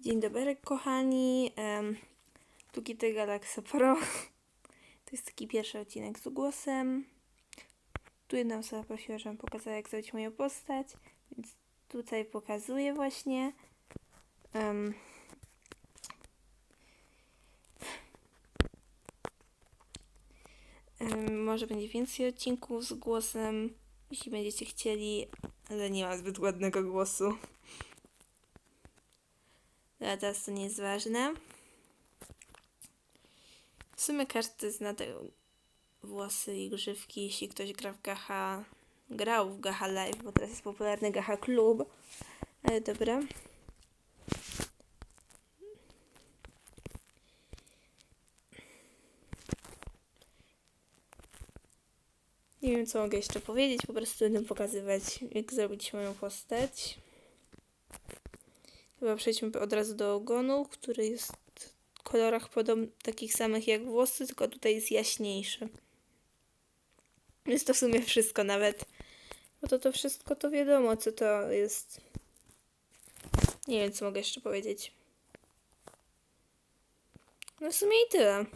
Dzień dobry, kochani. Um, tu Kitty Galaxy Pro. To jest taki pierwszy odcinek z głosem. Tu jedna osoba prosiła, żebym pokazała, jak zrobić moją postać. Więc tutaj pokazuję właśnie. Em, em, może będzie więcej odcinków z głosem, jeśli będziecie chcieli, ale nie mam zbyt ładnego głosu. Ale teraz to nie jest ważne. W sumie każdy zna te włosy i grzywki, jeśli ktoś gra w Gacha, grał w Gacha Live, bo teraz jest popularny Gacha Klub. Ale dobra. Nie wiem, co mogę jeszcze powiedzieć, po prostu będę pokazywać, jak zrobić moją postać. Chyba przejdźmy od razu do ogonu, który jest w kolorach podobnych, takich samych jak włosy, tylko tutaj jest jaśniejszy. Jest to w sumie wszystko nawet. Bo to to wszystko to wiadomo, co to jest. Nie wiem, co mogę jeszcze powiedzieć. No w sumie i tyle.